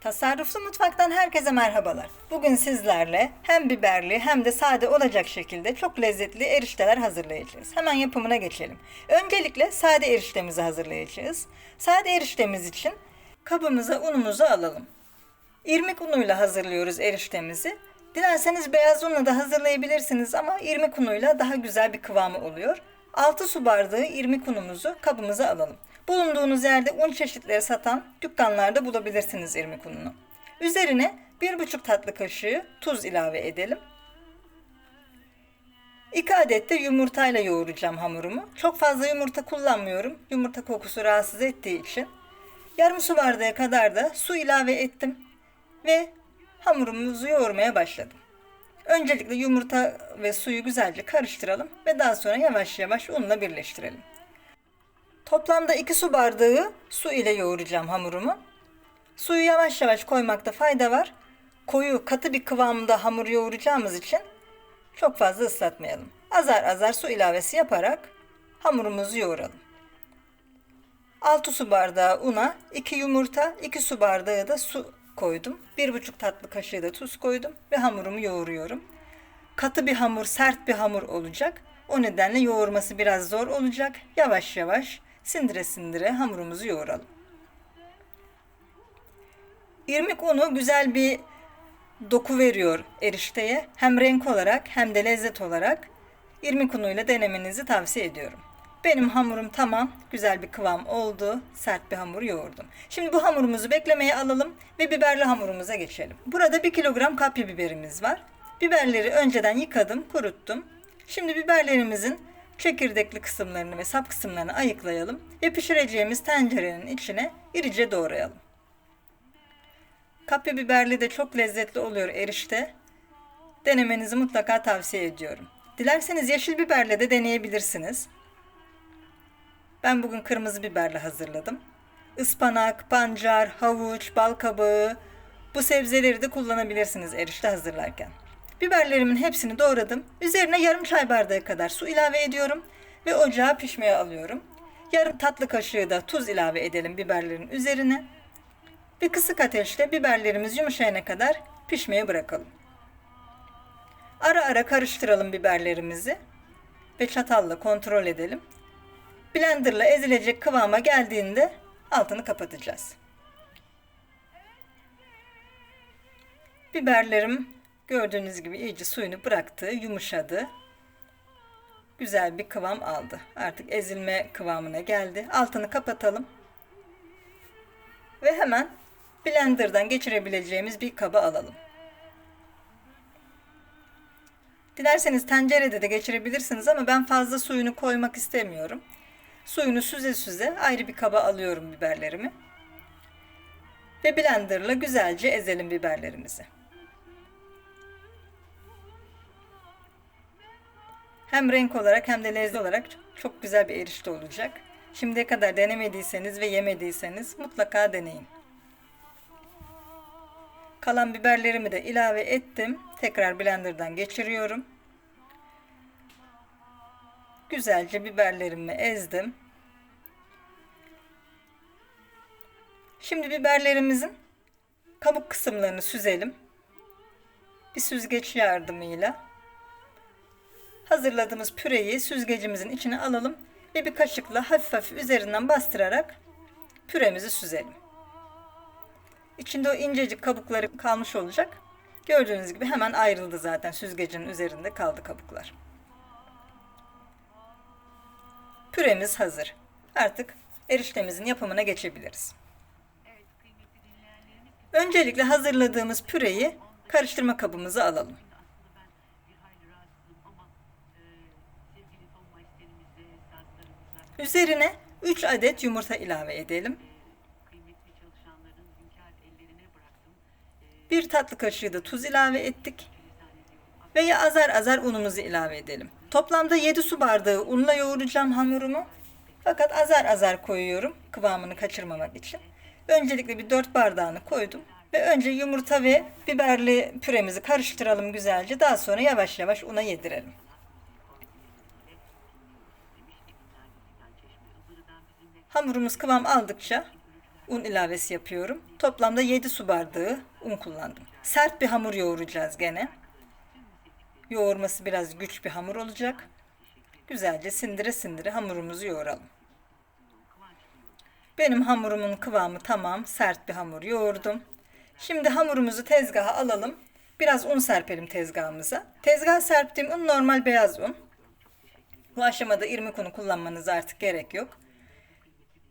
Tasarruflu Mutfak'tan herkese merhabalar. Bugün sizlerle hem biberli hem de sade olacak şekilde çok lezzetli erişteler hazırlayacağız. Hemen yapımına geçelim. Öncelikle sade eriştemizi hazırlayacağız. Sade eriştemiz için kabımıza unumuzu alalım. İrmik unuyla hazırlıyoruz eriştemizi. Dilerseniz beyaz unla da hazırlayabilirsiniz ama irmik unuyla daha güzel bir kıvamı oluyor. 6 su bardağı irmik unumuzu kabımıza alalım. Bulunduğunuz yerde un çeşitleri satan dükkanlarda bulabilirsiniz irmik ununu. Üzerine 1,5 tatlı kaşığı tuz ilave edelim. 2 adet de yumurtayla yoğuracağım hamurumu. Çok fazla yumurta kullanmıyorum. Yumurta kokusu rahatsız ettiği için. Yarım su bardağı kadar da su ilave ettim ve hamurumuzu yoğurmaya başladım. Öncelikle yumurta ve suyu güzelce karıştıralım ve daha sonra yavaş yavaş unla birleştirelim. Toplamda 2 su bardağı su ile yoğuracağım hamurumu. Suyu yavaş yavaş koymakta fayda var. Koyu, katı bir kıvamda hamur yoğuracağımız için çok fazla ıslatmayalım. Azar azar su ilavesi yaparak hamurumuzu yoğuralım. 6 su bardağı una, 2 yumurta, 2 su bardağı da su koydum. 1,5 tatlı kaşığı da tuz koydum ve hamurumu yoğuruyorum. Katı bir hamur, sert bir hamur olacak. O nedenle yoğurması biraz zor olacak. Yavaş yavaş sindire sindire hamurumuzu yoğuralım. İrmik unu güzel bir doku veriyor erişteye. Hem renk olarak hem de lezzet olarak irmik unuyla denemenizi tavsiye ediyorum. Benim hamurum tamam. Güzel bir kıvam oldu. Sert bir hamur yoğurdum. Şimdi bu hamurumuzu beklemeye alalım ve biberli hamurumuza geçelim. Burada 1 kilogram kapya biberimiz var. Biberleri önceden yıkadım, kuruttum. Şimdi biberlerimizin çekirdekli kısımlarını ve sap kısımlarını ayıklayalım ve pişireceğimiz tencerenin içine irice doğrayalım. Kapya biberli de çok lezzetli oluyor erişte. Denemenizi mutlaka tavsiye ediyorum. Dilerseniz yeşil biberle de deneyebilirsiniz. Ben bugün kırmızı biberle hazırladım. Ispanak, pancar, havuç, bal kabağı bu sebzeleri de kullanabilirsiniz erişte hazırlarken. Biberlerimin hepsini doğradım. Üzerine yarım çay bardağı kadar su ilave ediyorum ve ocağa pişmeye alıyorum. Yarım tatlı kaşığı da tuz ilave edelim biberlerin üzerine. Bir kısık ateşte biberlerimiz yumuşayana kadar pişmeye bırakalım. Ara ara karıştıralım biberlerimizi ve çatalla kontrol edelim. Blenderla ezilecek kıvama geldiğinde altını kapatacağız. Biberlerim gördüğünüz gibi iyice suyunu bıraktı, yumuşadı. Güzel bir kıvam aldı. Artık ezilme kıvamına geldi. Altını kapatalım. Ve hemen blenderdan geçirebileceğimiz bir kaba alalım. Dilerseniz tencerede de geçirebilirsiniz ama ben fazla suyunu koymak istemiyorum. Suyunu süze süze ayrı bir kaba alıyorum biberlerimi. Ve blenderla güzelce ezelim biberlerimizi. Hem renk olarak hem de lezzet olarak çok güzel bir erişte olacak. Şimdiye kadar denemediyseniz ve yemediyseniz mutlaka deneyin. Kalan biberlerimi de ilave ettim. Tekrar blenderdan geçiriyorum. Güzelce biberlerimi ezdim. Şimdi biberlerimizin kabuk kısımlarını süzelim. Bir süzgeç yardımıyla hazırladığımız püreyi süzgecimizin içine alalım ve bir kaşıkla hafif hafif üzerinden bastırarak püremizi süzelim. İçinde o incecik kabukları kalmış olacak. Gördüğünüz gibi hemen ayrıldı zaten süzgecin üzerinde kaldı kabuklar. Püremiz hazır. Artık eriştemizin yapımına geçebiliriz. Öncelikle hazırladığımız püreyi karıştırma kabımıza alalım. Üzerine 3 adet yumurta ilave edelim. Bir tatlı kaşığı da tuz ilave ettik. Ve azar azar unumuzu ilave edelim. Toplamda 7 su bardağı unla yoğuracağım hamurumu. Fakat azar azar koyuyorum kıvamını kaçırmamak için. Öncelikle bir 4 bardağını koydum. Ve önce yumurta ve biberli püremizi karıştıralım güzelce. Daha sonra yavaş yavaş una yedirelim. Hamurumuz kıvam aldıkça un ilavesi yapıyorum. Toplamda 7 su bardağı un kullandım. Sert bir hamur yoğuracağız gene. Yoğurması biraz güç bir hamur olacak. Güzelce sindire sindire hamurumuzu yoğuralım. Benim hamurumun kıvamı tamam. Sert bir hamur yoğurdum. Şimdi hamurumuzu tezgaha alalım. Biraz un serpelim tezgahımıza. Tezgaha serptiğim un normal beyaz un. Bu aşamada irmik unu kullanmanız artık gerek yok.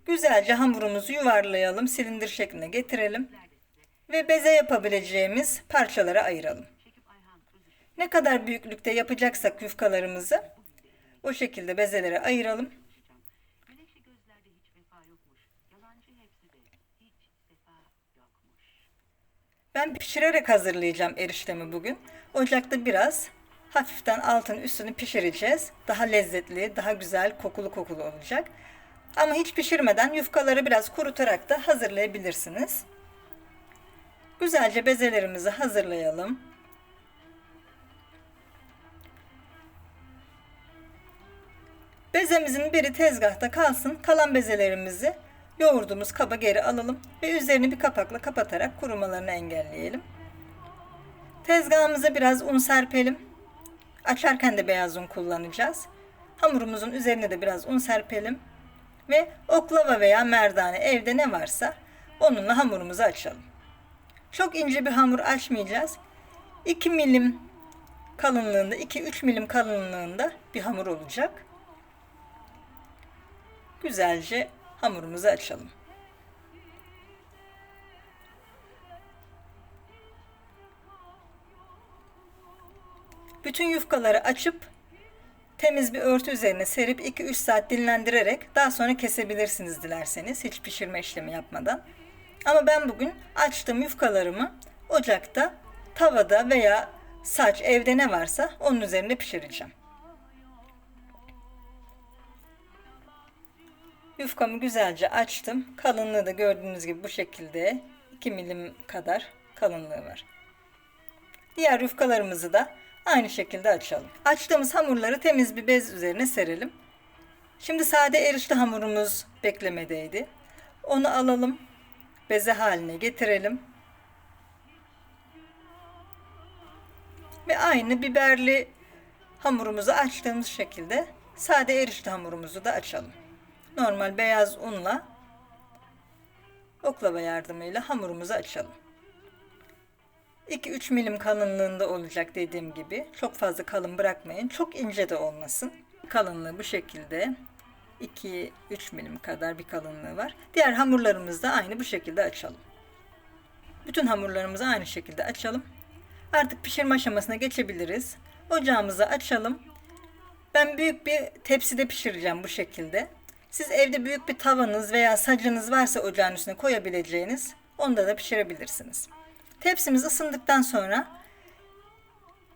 Güzelce hamurumuzu yuvarlayalım, silindir şekline getirelim ve beze yapabileceğimiz parçalara ayıralım. Ne kadar büyüklükte yapacaksak yufkalarımızı o şekilde bezelere ayıralım. Ben pişirerek hazırlayacağım eriştemi bugün. Ocakta biraz hafiften altın üstünü pişireceğiz. Daha lezzetli, daha güzel, kokulu kokulu olacak. Ama hiç pişirmeden yufkaları biraz kurutarak da hazırlayabilirsiniz. Güzelce bezelerimizi hazırlayalım. Bezemizin biri tezgahta kalsın. Kalan bezelerimizi yoğurduğumuz kaba geri alalım ve üzerini bir kapakla kapatarak kurumalarını engelleyelim. Tezgahımıza biraz un serpelim. Açarken de beyaz un kullanacağız. Hamurumuzun üzerine de biraz un serpelim. Ve oklava veya merdane evde ne varsa onunla hamurumuzu açalım. Çok ince bir hamur açmayacağız. 2 milim kalınlığında, 2-3 milim kalınlığında bir hamur olacak. Güzelce hamurumuzu açalım. Bütün yufkaları açıp temiz bir örtü üzerine serip 2-3 saat dinlendirerek daha sonra kesebilirsiniz dilerseniz hiç pişirme işlemi yapmadan. Ama ben bugün açtığım yufkalarımı ocakta, tavada veya saç evde ne varsa onun üzerinde pişireceğim. Yufkamı güzelce açtım. Kalınlığı da gördüğünüz gibi bu şekilde 2 milim kadar kalınlığı var. Diğer yufkalarımızı da aynı şekilde açalım. Açtığımız hamurları temiz bir bez üzerine serelim. Şimdi sade erişte hamurumuz beklemedeydi. Onu alalım. Beze haline getirelim. Ve aynı biberli hamurumuzu açtığımız şekilde sade erişte hamurumuzu da açalım normal beyaz unla oklava yardımıyla hamurumuzu açalım. 2-3 milim kalınlığında olacak dediğim gibi. Çok fazla kalın bırakmayın. Çok ince de olmasın. Kalınlığı bu şekilde. 2-3 milim kadar bir kalınlığı var. Diğer hamurlarımızı da aynı bu şekilde açalım. Bütün hamurlarımızı aynı şekilde açalım. Artık pişirme aşamasına geçebiliriz. Ocağımızı açalım. Ben büyük bir tepside pişireceğim bu şekilde. Siz evde büyük bir tavanız veya sacınız varsa ocağın üstüne koyabileceğiniz onda da pişirebilirsiniz. Tepsimiz ısındıktan sonra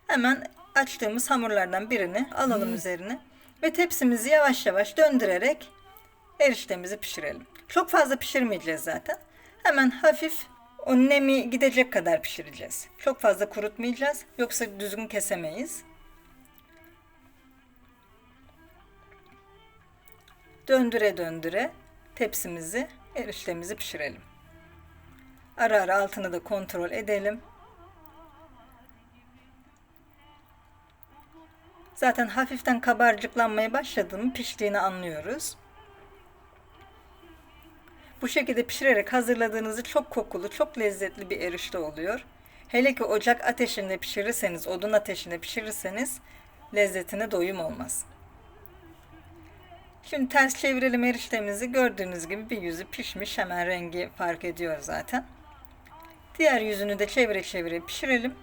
hemen açtığımız hamurlardan birini alalım hmm. üzerine ve tepsimizi yavaş yavaş döndürerek eriştemizi pişirelim. Çok fazla pişirmeyeceğiz zaten. Hemen hafif o nemi gidecek kadar pişireceğiz. Çok fazla kurutmayacağız. Yoksa düzgün kesemeyiz. döndüre döndüre tepsimizi, eriştemizi pişirelim. Ara ara altını da kontrol edelim. Zaten hafiften kabarcıklanmaya başladığını piştiğini anlıyoruz. Bu şekilde pişirerek hazırladığınızı çok kokulu, çok lezzetli bir erişte oluyor. Hele ki ocak ateşinde pişirirseniz, odun ateşinde pişirirseniz lezzetine doyum olmaz. Şimdi ters çevirelim eriştemizi. Gördüğünüz gibi bir yüzü pişmiş. Hemen rengi fark ediyor zaten. Diğer yüzünü de çevire çevire pişirelim.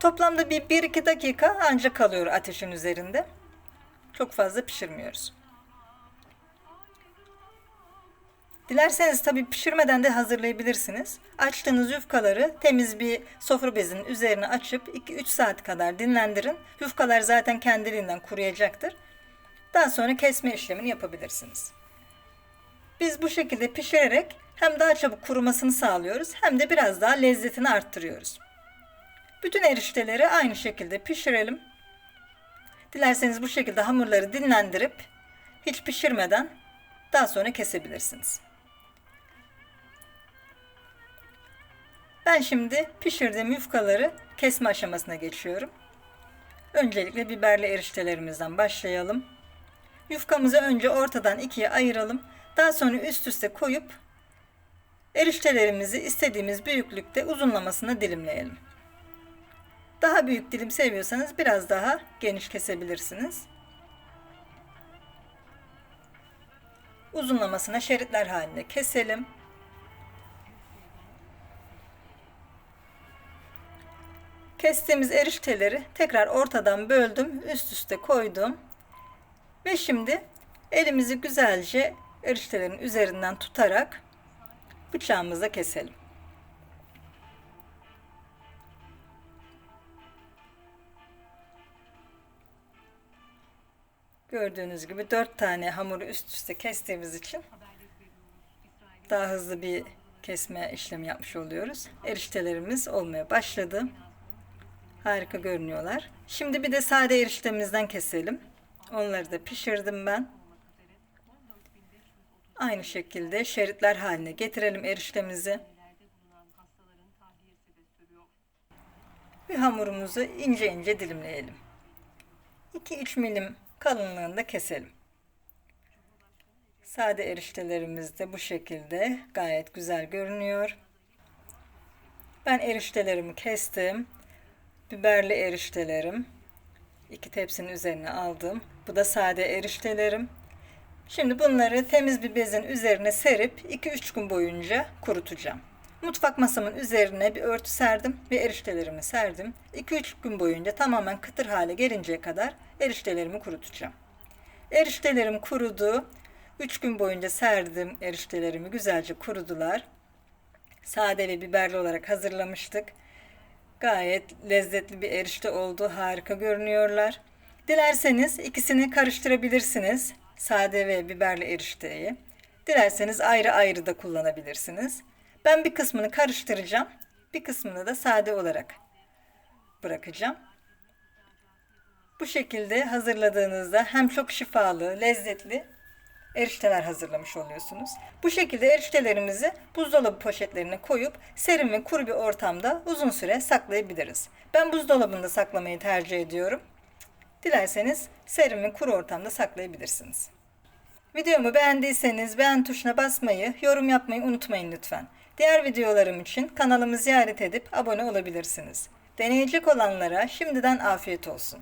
Toplamda bir 1-2 dakika ancak kalıyor ateşin üzerinde. Çok fazla pişirmiyoruz. Dilerseniz tabi pişirmeden de hazırlayabilirsiniz. Açtığınız yufkaları temiz bir sofra bezinin üzerine açıp 2-3 saat kadar dinlendirin. Yufkalar zaten kendiliğinden kuruyacaktır. Daha sonra kesme işlemini yapabilirsiniz. Biz bu şekilde pişirerek hem daha çabuk kurumasını sağlıyoruz hem de biraz daha lezzetini arttırıyoruz. Bütün erişteleri aynı şekilde pişirelim. Dilerseniz bu şekilde hamurları dinlendirip hiç pişirmeden daha sonra kesebilirsiniz. Ben şimdi pişirdiğim yufkaları kesme aşamasına geçiyorum. Öncelikle biberli eriştelerimizden başlayalım. Yufkamızı önce ortadan ikiye ayıralım. Daha sonra üst üste koyup eriştelerimizi istediğimiz büyüklükte uzunlamasına dilimleyelim. Daha büyük dilim seviyorsanız biraz daha geniş kesebilirsiniz. Uzunlamasına şeritler halinde keselim. Kestiğimiz erişteleri tekrar ortadan böldüm, üst üste koydum. Ve şimdi elimizi güzelce eriştelerin üzerinden tutarak bıçağımızla keselim. Gördüğünüz gibi dört tane hamuru üst üste kestiğimiz için daha hızlı bir kesme işlemi yapmış oluyoruz. Eriştelerimiz olmaya başladı. Harika görünüyorlar. Şimdi bir de sade eriştemizden keselim. Onları da pişirdim ben. Aynı şekilde şeritler haline getirelim eriştemizi. Ve hamurumuzu ince ince dilimleyelim. 2-3 milim kalınlığında keselim. Sade eriştelerimiz de bu şekilde gayet güzel görünüyor. Ben eriştelerimi kestim. Biberli eriştelerim. İki tepsinin üzerine aldım. Bu da sade eriştelerim. Şimdi bunları temiz bir bezin üzerine serip 2-3 gün boyunca kurutacağım. Mutfak masamın üzerine bir örtü serdim ve eriştelerimi serdim. 2-3 gün boyunca tamamen kıtır hale gelinceye kadar eriştelerimi kurutacağım. Eriştelerim kurudu. 3 gün boyunca serdim eriştelerimi güzelce kurudular. Sade ve biberli olarak hazırlamıştık. Gayet lezzetli bir erişte oldu. Harika görünüyorlar. Dilerseniz ikisini karıştırabilirsiniz. Sade ve biberli erişteyi. Dilerseniz ayrı ayrı da kullanabilirsiniz. Ben bir kısmını karıştıracağım. Bir kısmını da sade olarak bırakacağım. Bu şekilde hazırladığınızda hem çok şifalı, lezzetli erişteler hazırlamış oluyorsunuz. Bu şekilde eriştelerimizi buzdolabı poşetlerine koyup serin ve kuru bir ortamda uzun süre saklayabiliriz. Ben buzdolabında saklamayı tercih ediyorum. Dilerseniz serin ve kuru ortamda saklayabilirsiniz. Videomu beğendiyseniz beğen tuşuna basmayı, yorum yapmayı unutmayın lütfen. Diğer videolarım için kanalımı ziyaret edip abone olabilirsiniz. Deneyecek olanlara şimdiden afiyet olsun.